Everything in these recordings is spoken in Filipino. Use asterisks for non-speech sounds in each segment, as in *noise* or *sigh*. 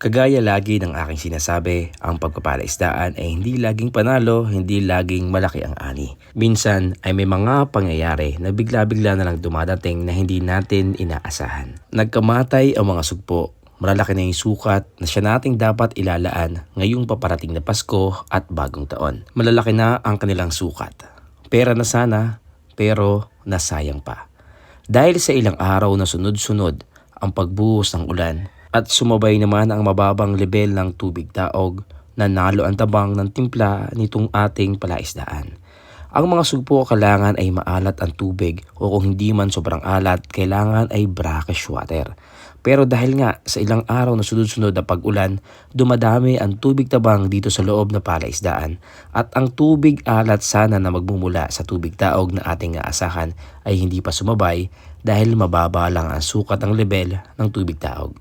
Kagaya lagi ng aking sinasabi, ang pagpapalaisdaan ay hindi laging panalo, hindi laging malaki ang ani. Minsan ay may mga pangyayari na bigla-bigla na lang dumadating na hindi natin inaasahan. Nagkamatay ang mga sugpo, malalaki na yung sukat na siya nating dapat ilalaan ngayong paparating na Pasko at bagong taon. Malalaki na ang kanilang sukat. Pera na sana, pero nasayang pa. Dahil sa ilang araw na sunod-sunod ang pagbuhos ng ulan at sumabay naman ang mababang level ng tubig taog, nanalo ang tabang ng timpla nitong ating palaisdaan. Ang mga sugpo kailangan ay maalat ang tubig o kung hindi man sobrang alat, kailangan ay brackish water. Pero dahil nga sa ilang araw na sunod-sunod na pag-ulan, dumadami ang tubig tabang dito sa loob na palaisdaan at ang tubig alat sana na magmumula sa tubig taog na ating aasahan ay hindi pa sumabay dahil mababa lang ang sukat ng level ng tubig taog.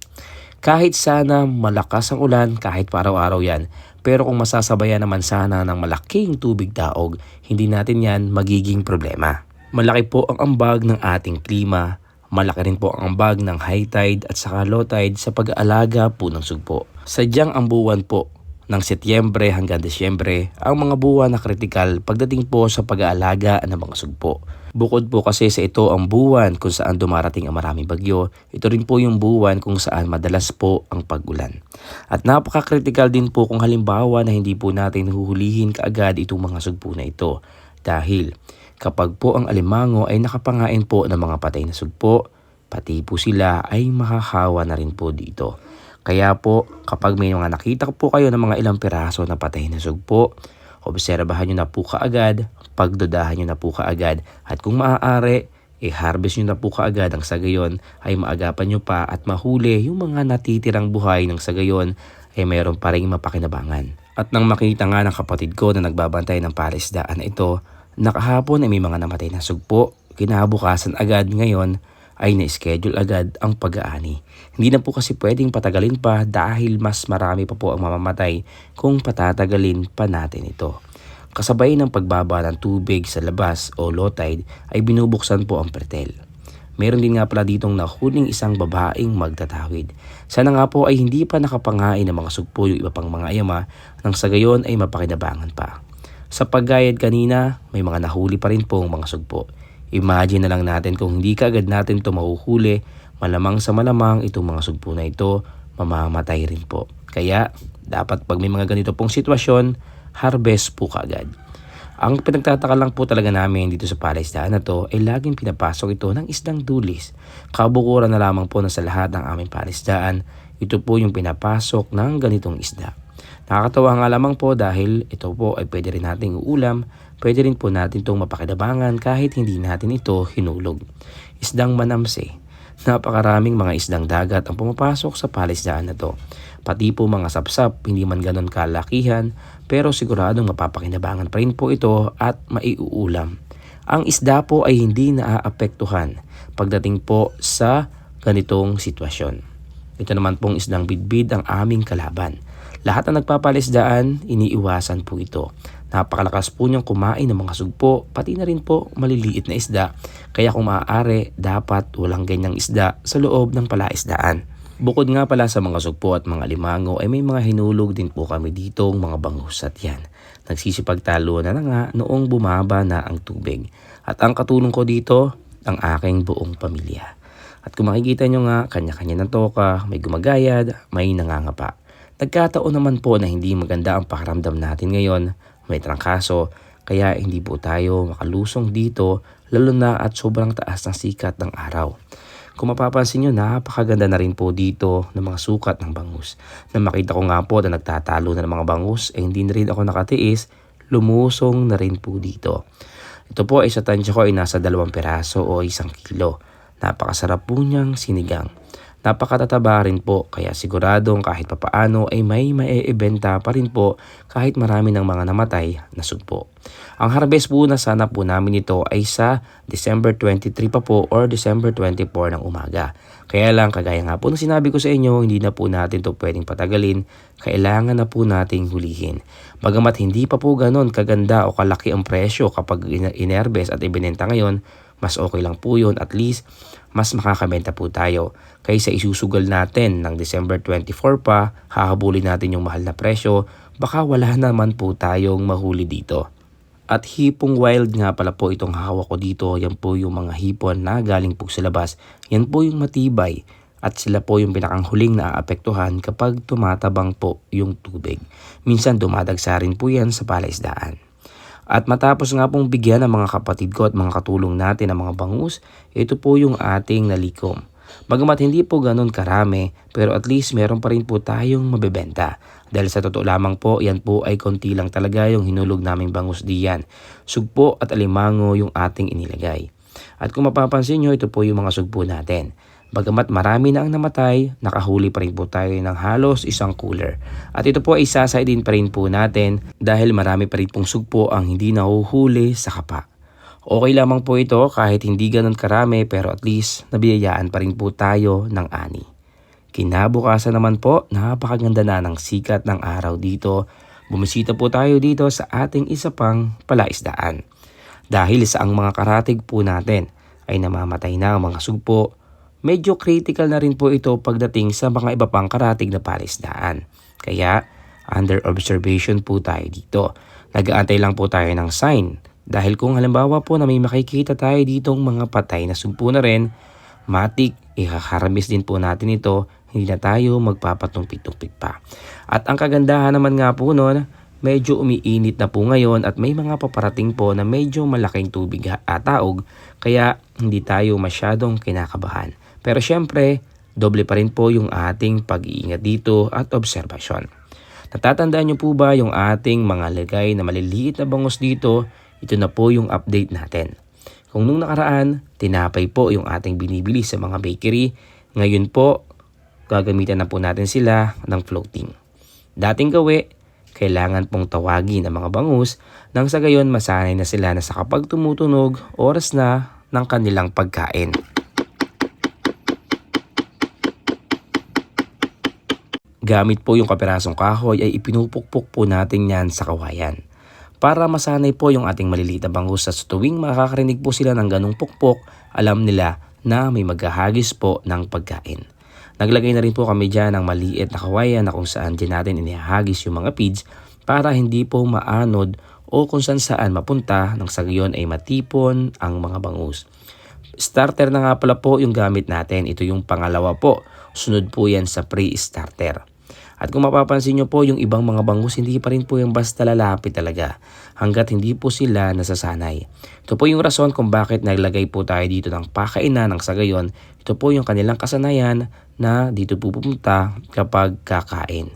Kahit sana malakas ang ulan kahit pa araw-araw yan, pero kung masasabayan naman sana ng malaking tubig daog, hindi natin yan magiging problema. Malaki po ang ambag ng ating klima, malaki rin po ang ambag ng high tide at saka low tide sa pag-aalaga po ng sugpo. Sadyang ang buwan po ng Setyembre hanggang Desyembre ang mga buwan na kritikal pagdating po sa pag-aalaga ng mga sugpo. Bukod po kasi sa ito ang buwan kung saan dumarating ang maraming bagyo, ito rin po yung buwan kung saan madalas po ang pagulan. At napaka-critical din po kung halimbawa na hindi po natin huhulihin kaagad itong mga sugpo na ito. Dahil kapag po ang alimango ay nakapangain po ng mga patay na sugpo, pati po sila ay makakawa na rin po dito. Kaya po kapag may mga nakita po kayo ng mga ilang piraso na patay na sugpo, obserbahan nyo na po kaagad, pagdudahan nyo na po kaagad at kung maaari, i-harvest nyo na po kaagad ang sagayon ay maagapan nyo pa at mahuli yung mga natitirang buhay ng sagayon ay mayroon pa rin mapakinabangan. At nang makita nga ng kapatid ko na nagbabantay ng parisdaan na ito, nakahapon ay may mga namatay na sugpo, kinabukasan agad ngayon ay na-schedule agad ang pag-aani. Hindi na po kasi pwedeng patagalin pa dahil mas marami pa po ang mamamatay kung patatagalin pa natin ito. Kasabay ng pagbaba ng tubig sa labas o low tide ay binubuksan po ang pretel. Meron din nga pala ditong nahuling isang babaeng magtatawid. Sana nga po ay hindi pa nakapangain ng mga sugpo yung iba pang mga ayama nang sa gayon ay mapakinabangan pa. Sa paggayad kanina, may mga nahuli pa rin pong mga sugpo. Imagine na lang natin kung hindi kaagad natin ito mahuhuli, malamang sa malamang itong mga sugpo na ito mamamatay rin po. Kaya dapat pag may mga ganito pong sitwasyon, harvest po kaagad. Ang pinagtataka lang po talaga namin dito sa palaisdaan na to ay laging pinapasok ito ng isdang dulis. Kabukuran na lamang po na sa lahat ng aming palaisdaan, ito po yung pinapasok ng ganitong isda. Nakakatawa nga lamang po dahil ito po ay pwede rin nating uulam, pwede rin po natin itong mapakinabangan kahit hindi natin ito hinulog. Isdang manamse. Napakaraming mga isdang dagat ang pumapasok sa palisdaan na to. Pati po mga sapsap, hindi man ganon kalakihan, pero siguradong mapapakinabangan pa rin po ito at maiuulam. Ang isda po ay hindi naaapektuhan pagdating po sa ganitong sitwasyon. Ito naman pong isdang bidbid ang aming kalaban. Lahat ng nagpapalisdaan, iniiwasan po ito. Napakalakas po niyang kumain ng mga sugpo, pati na rin po maliliit na isda. Kaya kung maaari, dapat walang ganyang isda sa loob ng palaisdaan. Bukod nga pala sa mga sugpo at mga limango ay may mga hinulog din po kami ditong mga bangus at yan. Nagsisipagtalo na na nga noong bumaba na ang tubig. At ang katulong ko dito, ang aking buong pamilya. At kung makikita nyo nga, kanya-kanya ng toka, may gumagayad, may nangangapa. Nagkataon naman po na hindi maganda ang pakaramdam natin ngayon, may trangkaso, kaya hindi po tayo makalusong dito lalo na at sobrang taas ng sikat ng araw. Kung mapapansin nyo, napakaganda na rin po dito ng mga sukat ng bangus. Na makita ko nga po na nagtatalo na ng mga bangus, eh hindi na rin ako nakatiis, lumusong na rin po dito. Ito po ay sa tansya ko ay nasa dalawang peraso o isang kilo. Napakasarap po niyang sinigang. Napakatataba rin po kaya siguradong kahit papaano ay may maiibenta pa rin po kahit marami ng mga namatay na sugpo. Ang harvest po na sana po namin ito ay sa December 23 pa po or December 24 ng umaga. Kaya lang kagaya nga po ng sinabi ko sa inyo, hindi na po natin ito pwedeng patagalin, kailangan na po nating hulihin. Bagamat hindi pa po ganon kaganda o kalaki ang presyo kapag inerbes at ibinenta ngayon, mas okay lang po yun at least mas makakabenta po tayo. Kaysa isusugal natin ng December 24 pa, hahabulin natin yung mahal na presyo, baka wala *laughs* naman po tayong mahuli dito. At hipong wild nga pala po itong hawak ko dito. Yan po yung mga hipon na galing po sa labas. Yan po yung matibay. At sila po yung pinakang huling naaapektuhan kapag tumatabang po yung tubig. Minsan dumadagsa rin po yan sa palaisdaan. At matapos nga pong bigyan ng mga kapatid ko at mga katulong natin ng mga bangus, ito po yung ating nalikom. Bagamat hindi po ganun karami, pero at least meron pa rin po tayong mabebenta. Dahil sa totoo lamang po, yan po ay konti lang talaga yung hinulog naming bangus diyan. Sugpo at alimango yung ating inilagay. At kung mapapansin nyo, ito po yung mga sugpo natin. Bagamat marami na ang namatay, nakahuli pa rin po tayo ng halos isang cooler. At ito po ay sasay din pa rin po natin dahil marami pa rin pong sugpo ang hindi nahuhuli sa kapa. Okay lamang po ito kahit hindi ganun karami pero at least nabiyayaan pa rin po tayo ng ani. Kinabukasan naman po, napakaganda na ng sikat ng araw dito. Bumisita po tayo dito sa ating isa pang palaisdaan. Dahil sa ang mga karatig po natin ay namamatay na ang mga sugpo, medyo critical na rin po ito pagdating sa mga iba pang karatig na palaisdaan. Kaya, under observation po tayo dito. Nag-aantay lang po tayo ng sign. Dahil kung halimbawa po na may makikita tayo ditong mga patay na sugpo na rin, matik, ikakaramis din po natin ito, hindi na tayo magpapatumpik-tumpik pa. At ang kagandahan naman nga po nun, medyo umiinit na po ngayon at may mga paparating po na medyo malaking tubig at taog, kaya hindi tayo masyadong kinakabahan. Pero syempre, doble pa rin po yung ating pag-iingat dito at obserbasyon. Natatandaan niyo po ba yung ating mga lagay na maliliit na bangus dito? Ito na po yung update natin. Kung nung nakaraan, tinapay po yung ating binibili sa mga bakery, ngayon po, gagamitan na po natin sila ng floating. Dating gawi, kailangan pong tawagin ang mga bangus nang sa gayon masanay na sila na sa kapag tumutunog, oras na ng kanilang pagkain. Gamit po yung kapirasong kahoy ay ipinupukpok po natin yan sa kawayan. Para masanay po yung ating maliliit na bangus sa tuwing makakarinig po sila ng ganong pukpok, alam nila na may maghahagis po ng pagkain. Naglagay na rin po kami dyan ng maliit na kawayan na kung saan dyan natin inihagis yung mga feeds para hindi po maanod o kung saan saan mapunta nang sa gayon ay matipon ang mga bangus. Starter na nga pala po yung gamit natin. Ito yung pangalawa po. Sunod po yan sa pre-starter. At kung mapapansin nyo po, yung ibang mga bangus hindi pa rin po yung basta lalapit talaga hanggat hindi po sila nasasanay. Ito po yung rason kung bakit naglagay po tayo dito ng pakainan ng sagayon. Ito po yung kanilang kasanayan na dito po pupunta kapag kakain.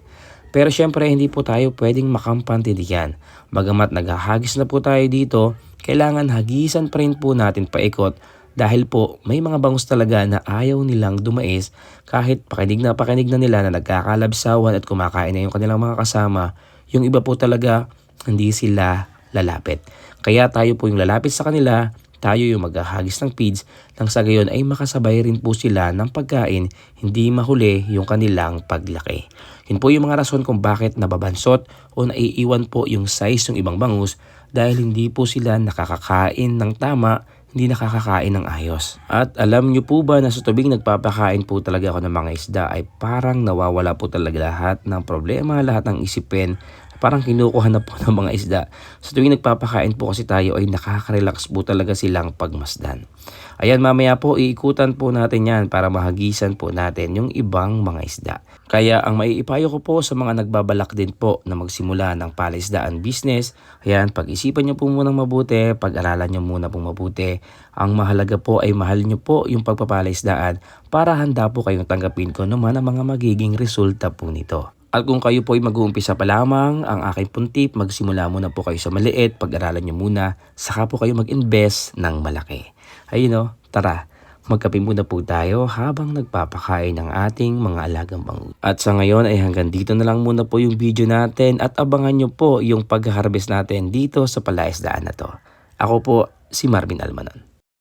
Pero syempre hindi po tayo pwedeng makampante diyan. Bagamat naghahagis na po tayo dito, kailangan hagisan pa rin po natin paikot dahil po may mga bangus talaga na ayaw nilang dumais kahit pakinig na pakinig na nila na nagkakalabsawan at kumakain na yung kanilang mga kasama, yung iba po talaga hindi sila lalapit. Kaya tayo po yung lalapit sa kanila, tayo yung maghahagis ng feeds nang sa gayon ay makasabay rin po sila ng pagkain, hindi mahuli yung kanilang paglaki. Yun po yung mga rason kung bakit nababansot o naiiwan po yung size ng ibang bangus dahil hindi po sila nakakakain ng tama hindi nakakakain ng ayos. At alam nyo po ba na sa tubing nagpapakain po talaga ako ng mga isda ay parang nawawala po talaga lahat ng problema, lahat ng isipin, parang kinukuha na po *laughs* ng mga isda. Sa tuwing nagpapakain po kasi tayo ay nakaka-relax po talaga silang pagmasdan. Ayan mamaya po iikutan po natin yan para mahagisan po natin yung ibang mga isda. Kaya ang maiipayo ko po sa mga nagbabalak din po na magsimula ng palaisdaan business, ayan pag-isipan nyo po munang mabuti, pag-aralan nyo muna pong mabuti. Ang mahalaga po ay mahal nyo po yung pagpapalaisdaan para handa po kayong tanggapin ko naman ang mga magiging resulta po nito. At kung kayo po ay mag-uumpisa pa lamang, ang aking puntip, magsimula muna po kayo sa maliit, pag-aralan nyo muna, saka po kayo mag-invest ng malaki. Ayun o, tara, magkape muna po tayo habang nagpapakain ng ating mga alagang bangus. At sa ngayon ay hanggang dito na lang muna po yung video natin at abangan nyo po yung pag-harvest natin dito sa palaisdaan na to. Ako po si Marvin Almanon.